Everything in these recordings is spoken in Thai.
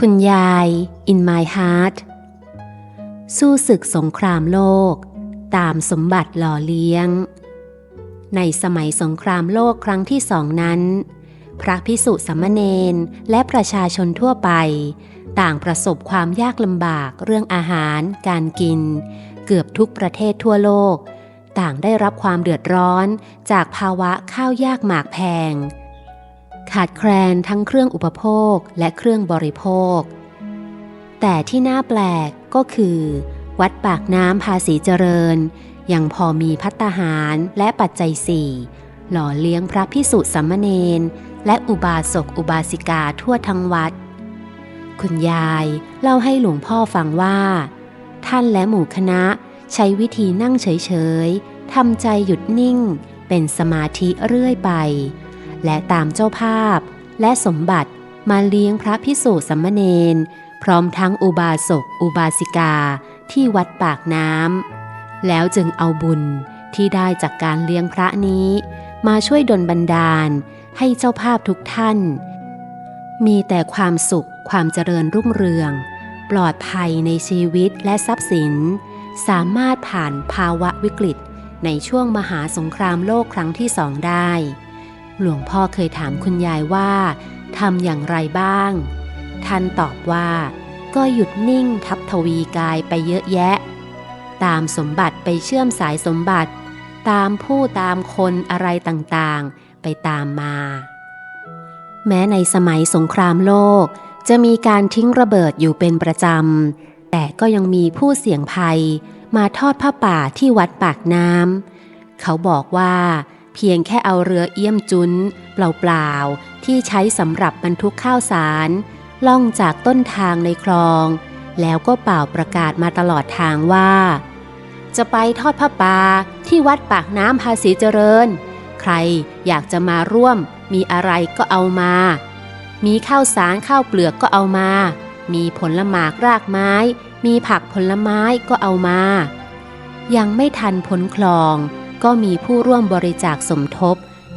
คุณยาย in my heart สู้ศึกสงครามโลก ตามสมบัติหล่อเลี้ยง ในสมัยสงครามโลกครั้งที่สองนั้น พระพิสุสามเณรและประชาชนทั่วไป ต่างประสบความยากลำบากเรื่องอาหาร การกิน เกือบทุกประเทศทั่วโลก ต่างได้รับความเดือดร้อนจากภาวะข้าวยากหมากแพง ขาดแคลนทั้งเครื่องอุปโภคและเครื่องบริโภค แต่ที่น่าแปลกก็คือ วัดปากน้ำภาษีเจริญ ยังพอมีพัตตาหารและปัจจัยสี่หล่อเลี้ยงพระพิสุสามเณรและอุบาสกอุบาสิกาทั่วทั้งวัด คุณยายเล่าให้หลวงพ่อฟังว่า ท่านและหมู่คณะใช้วิธีนั่งเฉยๆทำใจหยุดนิ่ง เป็นสมาธิเรื่อยไป และตามเจ้าภาพ และสมบัติมาเลี้ยงพระพิสุสามเณรพร้อมทั้งอุบาสกอุบาสิกาที่วัดปากน้ำแล้วจึงเอาบุญที่ได้จากการเลี้ยงพระนี้ มาช่วยดลบันดาลให้เจ้าภาพทุกท่าน มีแต่ความสุขความเจริญรุ่งเรือง ปลอดภัยในชีวิตและทรัพย์สิน สามารถผ่านภาวะวิกฤตในช่วงมหาสงครามโลกครั้งที่สองได้ หลวงพ่อเคยถามคุณยายว่าทำอย่างไรบ้าง ท่านตอบว่าก็หยุดนิ่งทับทวีกายไปเยอะแยะ ตามสมบัติไปเชื่อมสายสมบัติ ตามผู้ตามคนอะไรต่างๆ ไปตามมา แม้ในสมัยสงครามโลกจะมีการทิ้งระเบิดอยู่เป็นประจำ แต่ก็ยังมีผู้เสี่ยงภัยมาทอดผ้าป่าที่วัดปากน้ำ เขาบอกว่า เพียงแค่เอาเรือเอี้ยมจุนเปล่าๆ ที่ใช้สำหรับบรรทุกข้าวสาร ล่องจากต้นทางในคลอง แล้วก็เป่าประกาศมาตลอดทางว่า จะไปทอดผ้าป่าที่วัดปากน้ำภาษีเจริญ ใครอยากจะมาร่วม มีอะไรก็เอามา มีข้าวสารข้าวเปลือกก็เอามา มีผลหมากรากไม้ มีผักผลไม้ก็เอามา ยังไม่ทันพ้นคลอง ก็มีผู้ร่วมบริจาคสมทบ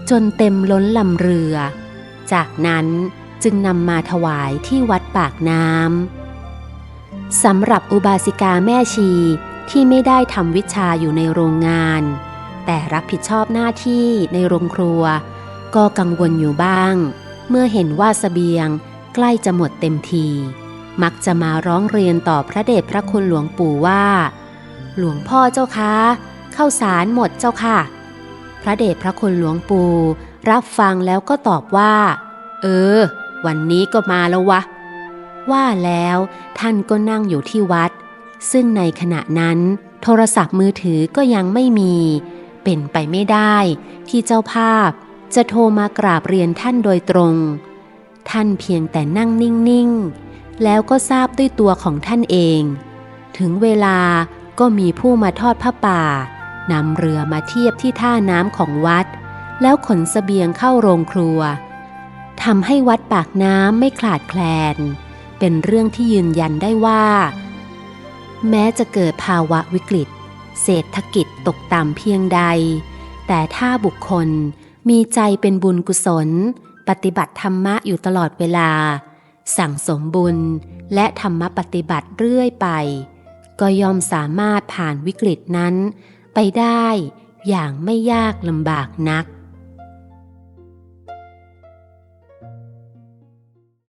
จนเต็มล้นลำเรือ จากนั้นจึงนำมาถวายที่วัดปากน้ำสำหรับอุบาสิกาแม่ชีที่ไม่ได้ทำวิชาอยู่ในโรงงาน แต่รับผิดชอบหน้าที่ในโรงครัว ก็กังวลอยู่บ้าง เมื่อเห็นว่าสเสบียงใกล้จะหมดเต็มที มักจะมาร้องเรียนต่อพระเดชพระคุณหลวงปู่ว่า หลวงพ่อเจ้าคะ ข้าวสารหมดเจ้าค่ะ พระเดชพระคุณหลวงปู่รับฟังแล้วก็ตอบว่า เออ วันนี้ก็มาแล้ววะ ว่าแล้วท่านก็นั่งอยู่ที่วัด ซึ่งในขณะนั้นโทรศัพท์มือถือก็ยังไม่มี เป็นไปไม่ได้ที่เจ้าภาพจะโทรมากราบเรียนท่านโดยตรง ท่านเพียงแต่นั่งนิ่ง ๆ แล้วก็ทราบด้วยตัวของท่านเอง ถึงเวลาก็มีผู้มาทอดผ้าป่า นำเรือมาเทียบที่ท่าน้ำของวัด แล้วขนสเสบียงเข้าโรงครัวทำให้วัดปากน้ำไม่ขาดแคลน เป็นเรื่องที่ยืนยันได้ว่า แม้จะเกิดภาวะวิกฤต เศรษฐกิจตกต่ำเพียงใด แต่ถ้าบุคคลมีใจเป็นบุญกุศล ปฏิบัติธรรมะอยู่ตลอดเวลา สั่งสมบุญและธรรมปฏิบัติเรื่อยไป ก็ยอมสามารถผ่านวิกฤตนั้น ไปได้อย่างไม่ยากลำบากนัก